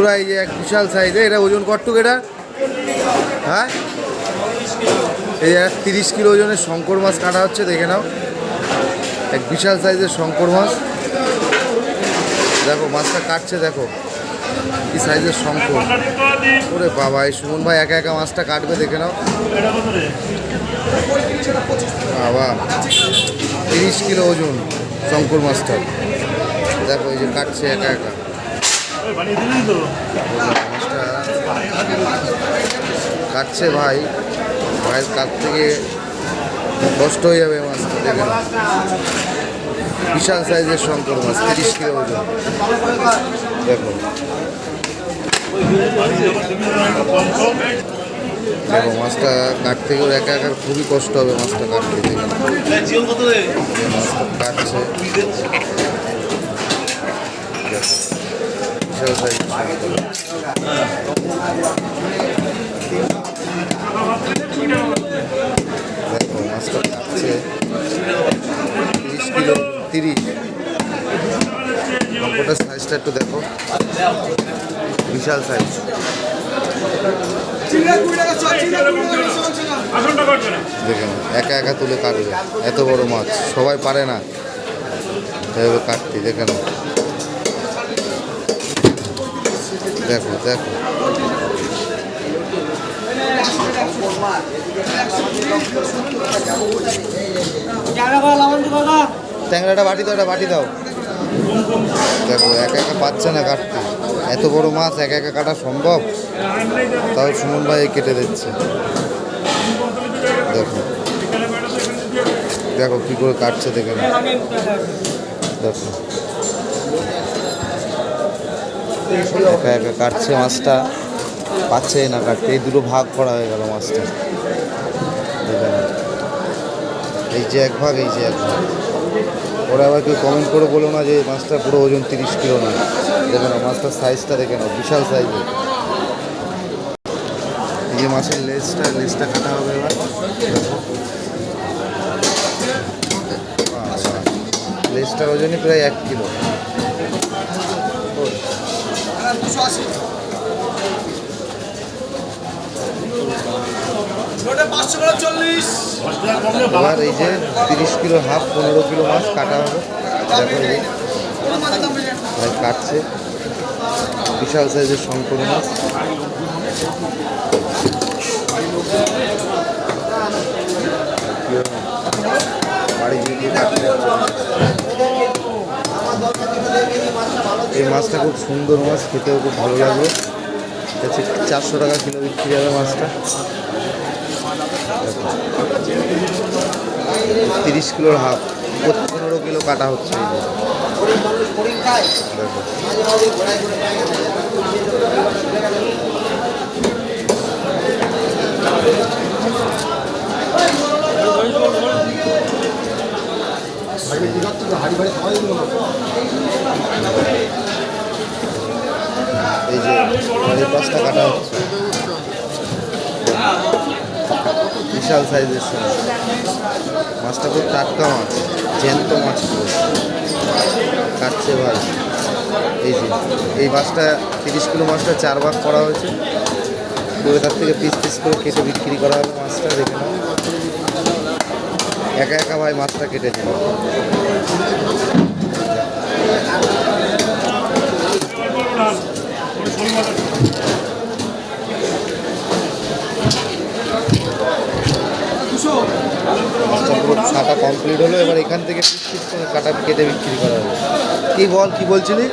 বন্ধুরা এই যে এক বিশাল সাইজে এটা ওজন কটটুক এটা হ্যাঁ? এই এক তিরিশ কিলো ওজনের শঙ্কর মাছ কাটা হচ্ছে, দেখে নাও। এক বিশাল সাইজের শঙ্কর মাছ। দেখো, মাছটা কাটছে, দেখো। কি সাইজের শঙ্কর। ওরে বাবা, এই সুমন ভাই একা একা মাছটা কাটবে, দেখে নাও। বাবা, তিরিশ কিলো ওজন শঙ্কর মাছটা দেখো, এই যে কাটছে একা একা। কাটছে ভাই। ভাইয়ের কাছ থেকে কষ্ট হয়ে যাবে মাছটা দেখে নাও। বিশাল সাইজের শঙ্কর মাছ তিরিশ কিলো ওজন। দেখো। দেখো মাছটা কাটতে গেলে একা একা খুবই কষ্ট হবে মাছটা কাটতে। মাছটা কাটছে দেখো, বিশাল সাইজের শঙ্কর দেখো মাছটা তিরিশ কিলো তিরিশ। ওটার সাইজটা একটু দেখো। বিশাল সাইজ দেখে নাও, একা একা তুলে কাটবে। এত বড় মাছ সবাই পারে না। কাটতে দেখে নাও দেখো দেখো। ট্যাংরাটা বাটি দাও বাটি দাও। দেখো, একা একা পাচ্ছে না কাটতে। এত বড় মাছ, একা একা কাটা সম্ভব? তাও সুমন ভাই কেটে দিচ্ছে। দেখো। দেখো কি করে কাটছে দেখে দেখো। একা একা কাটছে মাছটা। পাচ্ছে না কাটতে, এই দুটো ভাগ করা হয়ে গেল মাছটা। এই যে এক ভাগ, এই যে এক ভাগ। ওরা আবার কেউ কমেন্ট করে বলো না যে মাছটা পুরো ওজন তিরিশ কিলো না। দেখে না মাছটার সাইজটা দেখে নাও, বিশাল সাইজের এই যে মাছের লেজটা লেজটা কাটা হবে এবার। লেজটার ওজনই প্রায় এক কিলো। এবার এই যে তিরিশ কিলো হাফ, পনেরো কিলো মাছ কাটা হবে। কাটছে। বিশাল সাইজের শঙ্কর মাছ। বাড়ি গিয়ে কাটতে। এই মাছটা খুব সুন্দর মাছ, খেতেও খুব ভালো লাগবে চারশো টাকা কিলো বিক্রি হবে মাছটা। তিরিশ কিলোর হাফ, পনেরো কিলো কাটা হচ্ছে। এই যে। এই পাঁচটা কাটা হচ্ছে বিশাল সাইজের মাছটা খুব টাটকা মাছ জ্যান্ত মাছ কাটছে ভাই এই যে এই মাছটা তিরিশ কিলো মাছটা চার ভাগ করা হয়েছে করে তার থেকে পিস পিস করে কেটে বিক্রি করা হবে মাছটা দেখে একা একা ভাই মাছটা কেটে দিল কাটা কমপ্লিট হলো, এবার এখান থেকে কাটা কেটে বিক্রি করা হবে কি বল, কি বলছিলি?